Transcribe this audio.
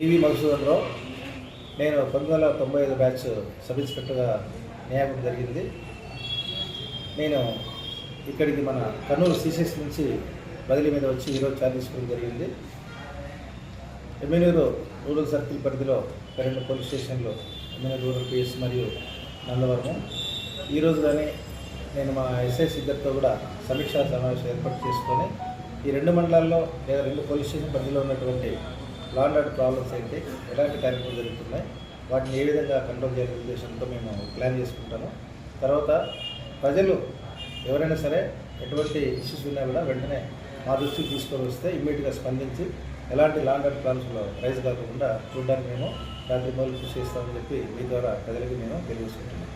TV Madhusudan నేను పంతొమ్మిది వందల తొంభై ఐదు బ్యాచ్ సబ్ ఇన్స్పెక్టర్గా నియామకం జరిగింది. నేను ఇక్కడికి మన కర్నూలు సీసెస్ నుంచి బదిలీ మీద వచ్చి ఈరోజు ఛార్జ్ తీసుకోవడం జరిగింది. ఎమ్మెల్యేలు రూరల్ సర్కిల్ పరిధిలో రెండు పోలీస్ స్టేషన్లు ఎమ్మెల్యే రూరల్ పిఎస్ మరియు నందవరము. ఈరోజు కానీ నేను మా ఎస్ఐస్ ఇద్దరితో కూడా సమీక్షా సమావేశం ఏర్పాటు చేసుకొని ఈ రెండు మండలాల్లో లేదా రెండు పోలీస్ స్టేషన్ పరిధిలో ఉన్నటువంటి లాండ్ ఆర్డర్ ప్రాబ్లమ్స్ ఏంటి ఎలాంటి కార్యక్రమాలు జరుగుతున్నాయి? వాటిని ఏ విధంగా కంట్రోల్ చేయాలనే ఉద్దేశంతో మేము ప్లాన్ చేసుకుంటాము. తర్వాత ప్రజలు ఎవరైనా సరే ఎటువంటి ఇష్యూస్ ఉన్నా కూడా వెంటనే మా దృష్టికి తీసుకొని వస్తే ఇమ్మీడియట్గా స్పందించి ఎలాంటి లాండ్ ఆర్డర్ ప్రాబ్లమ్స్లో రైజ్ కాకుండా చూడడానికి మేము రాత్రి మొదలు కృషి చేస్తామని చెప్పి మీ ద్వారా ప్రజలకి మేము తెలియజేసుకుంటున్నాం.